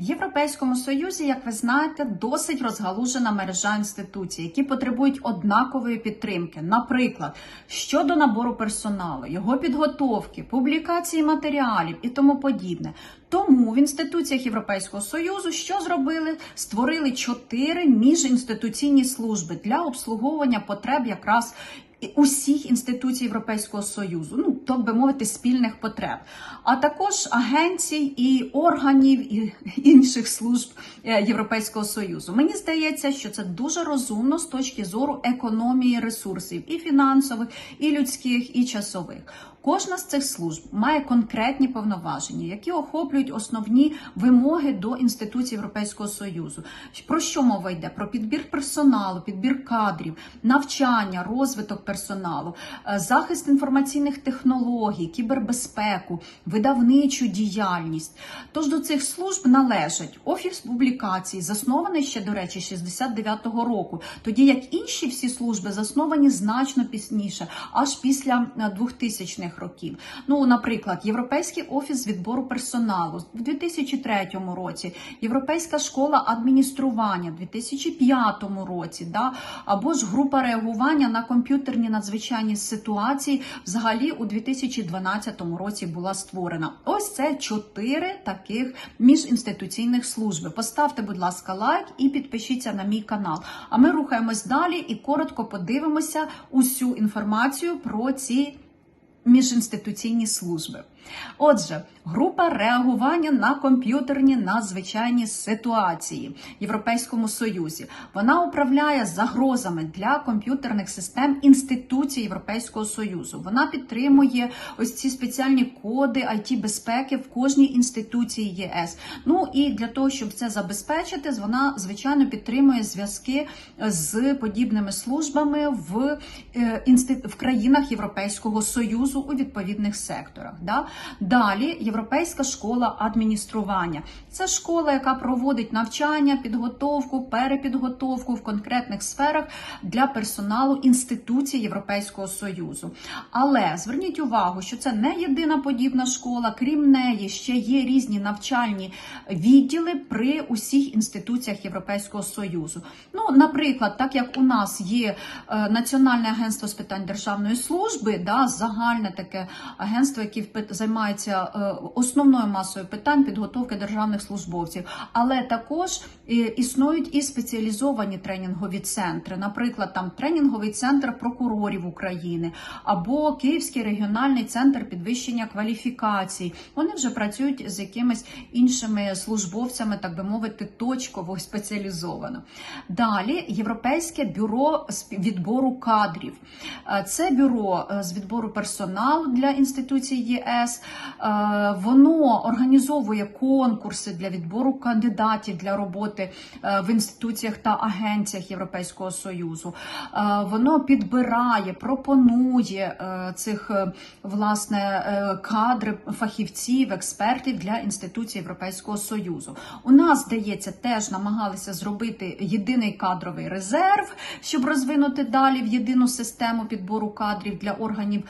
В Європейському Союзі, як ви знаєте, досить розгалужена мережа інституцій, які потребують однакової підтримки. Наприклад, щодо набору персоналу, його підготовки, публікації матеріалів і тому подібне. Тому в інституціях Європейського Союзу що зробили? Створили чотири міжінституційні служби для обслуговування потреб якраз усіх інституцій Європейського Союзу, ну так би мовити, спільних потреб, а також агенцій і органів і інших служб е, Європейського Союзу. Мені здається, що це дуже розумно з точки зору економії ресурсів і фінансових, і людських, і часових. Кожна з цих служб має конкретні повноваження, які охоплюють основні вимоги до інституцій Європейського Союзу. Про що мова йде? Про підбір персоналу, підбір кадрів, навчання, розвиток персоналу, е, захист інформаційних технологій, кібербезпеку, видавничу діяльність. Тож до цих служб належать офіс публікацій, заснований ще, до речі, 69-го року, тоді як інші всі служби засновані значно пізніше, аж після е, 2000-х років. Ну, наприклад, Європейський офіс відбору персоналу. В 2003 році, Європейська школа адміністрування. В 2005 році, да, або ж група реагування на комп'ютерні надзвичайні ситуації взагалі у 2012 році була створена. Ось це чотири таких міжінституційних служби. Поставте, будь ласка, лайк і підпишіться на мій канал. А ми рухаємось далі і коротко подивимося усю інформацію про ці міжінституційні служби. Отже, група реагування на комп'ютерні надзвичайні ситуації в Європейському Союзі. Вона управляє загрозами для комп'ютерних систем інституцій Європейського Союзу. Вона підтримує ось ці спеціальні коди it безпеки в кожній інституції ЄС. Ну і для того, щоб це забезпечити, вона звичайно підтримує зв'язки з подібними службами в, е, в країнах Європейського Союзу у відповідних секторах. Да? Далі Європейська школа адміністрування. Це школа, яка проводить навчання, підготовку, перепідготовку в конкретних сферах для персоналу інституцій Європейського Союзу. Але зверніть увагу, що це не єдина подібна школа. Крім неї, ще є різні навчальні відділи при усіх інституціях Європейського Союзу. Ну, наприклад, так як у нас є е, Національне агентство з питань державної служби, да, загальне таке агентство, яке займається е, основною масою питань підготовки державних службовців, але також е, існують і спеціалізовані тренінгові центри, наприклад, там тренінговий центр прокурорів України або Київський регіональний центр підвищення кваліфікацій. Вони вже працюють з якимись іншими службовцями, так би мовити, точково спеціалізовано. Далі Європейське бюро відбору кадрів. Е, Це бюро з відбору персоналу для інституцій ЄС. Е, Воно організовує конкурси для відбору кандидатів для роботи е, в інституціях та агенціях Європейського Союзу. Е, Воно підбирає, пропонує цих власне кадри фахівців, експертів для інституцій Європейського Союзу. У нас, здається, теж намагалися зробити єдиний кадровий резерв, щоб розвинути далі в єдину систему підбору кадрів для органів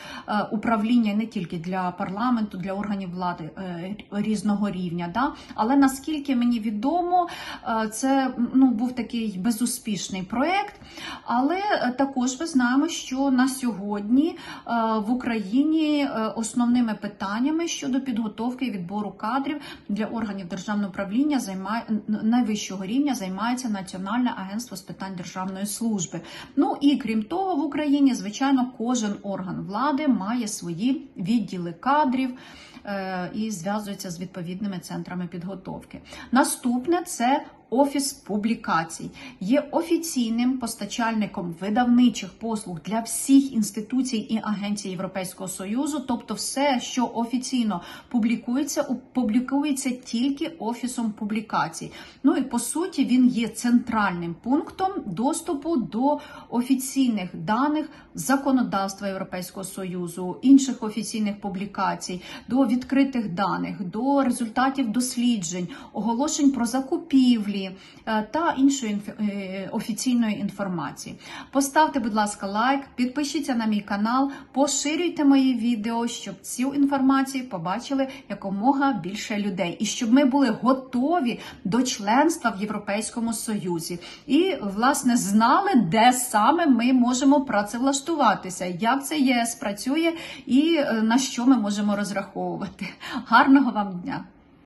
управління, не тільки для парламенту, для органів влади е, різного рівня. Да? Але наскільки мені відомо, е, це ну, був такий безуспішний проєкт. Але е, також ми знаємо, що на сьогодні в Україні основними питаннями щодо підготовки і відбору кадрів для органів державного управління займає найвищого рівня займається Національне агентство з питань державної служби. Ну і крім того, в Україні, звичайно, кожен орган влади має свої відділи кадрів е, і зв'язуються з відповідними центрами підготовки. Наступне це Офіс публікацій є офіційним постачальником видавничих послуг для всіх інституцій і агенцій Європейського Союзу, тобто все, що офіційно публікується, публікується тільки офісом публікацій. Ну і по суті він є центральним пунктом доступу до офіційних даних законодавства Європейського Союзу, інших офіційних публікацій, до відкритих даних, до результатів досліджень, оголошень про закупівлі наукової е, та іншої е, офіційної інформації. Поставте, будь ласка, лайк, підпишіться на мій канал, поширюйте мої відео, щоб цю інформацію побачили якомога більше людей, і щоб ми були готові до членства в Європейському Союзі і, власне, знали, де саме ми можемо працевлаштуватися, як це ЄС працює і е, на що ми можемо розраховувати. Гарного вам дня!